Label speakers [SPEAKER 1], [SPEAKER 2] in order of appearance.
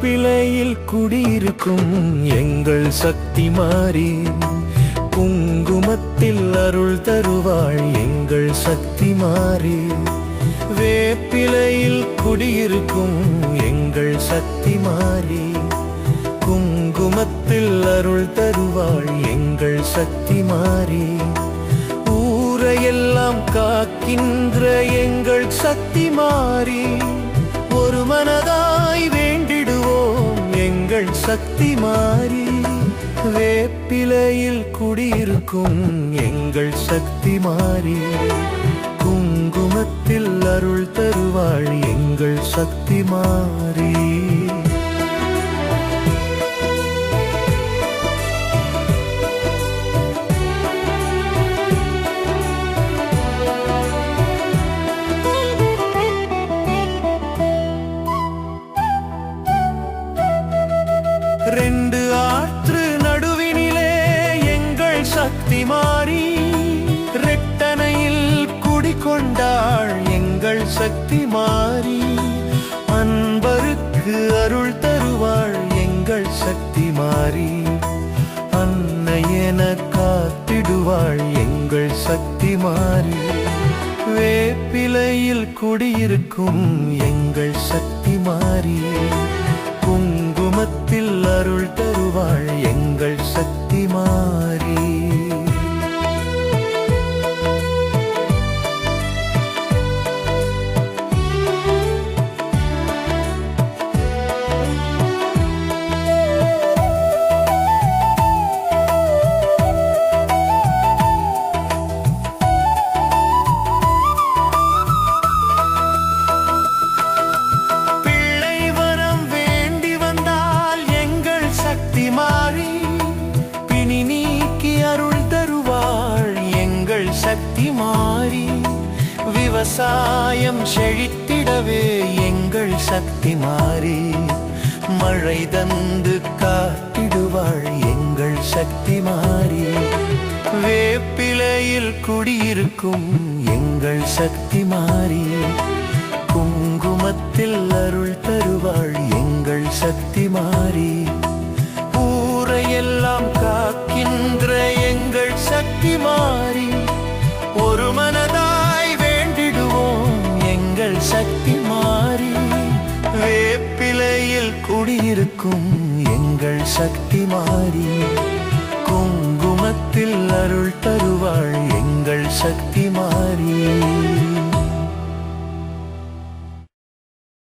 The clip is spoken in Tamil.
[SPEAKER 1] பிழையில் குடியிருக்கும் எங்கள் சக்தி மாறி குங்குமத்தில் அருள் தருவாள் எங்கள் சக்தி மாறி. வேப்பிலையில் குடியிருக்கும் எங்கள் சக்தி மாறி குங்குமத்தில் அருள் தருவாள் எங்கள் சக்தி மாறி. ஊரையெல்லாம் காக்கின்ற எங்கள் சக்தி மாறி. சக்தி மாறி வேப்பிலையில் குடியிருக்கும் எங்கள் சக்தி மாறி. குங்குமத்தில் அருள் தருவாள் எங்கள் சக்தி மாறி. ரெண்டு ஆற்று நடுவினிலே எங்கள் சக்தி மாறி ரெட்டனையில் குடிகொண்டாள் எங்கள் சக்தி மாறி. அன்பருக்கு அருள் தருவாள் எங்கள் சக்தி மாறி. அன்னை என காத்திடுவாள் எங்கள் சக்தி மாறி. வேப்பிலையில் குடியிருக்கும் எங்கள் சக்தி மாறி. மாறி விவசாயம் செழித்திடவே எங்கள் சக்தி மாறி மழை தந்து காத்திடுவாள் எங்கள் சக்தி மாறி. வேப்பிலையில் குடியிருக்கும் எங்கள் சக்தி மாறி. குங்குமத்தில் அருள் தருவாள் எங்கள் சக்தி மாறி. ஊரையெல்லாம் எங்கள் சக்தி மாறி குங்குமத்தில் அருள் தருவாள். எங்கள் சக்தி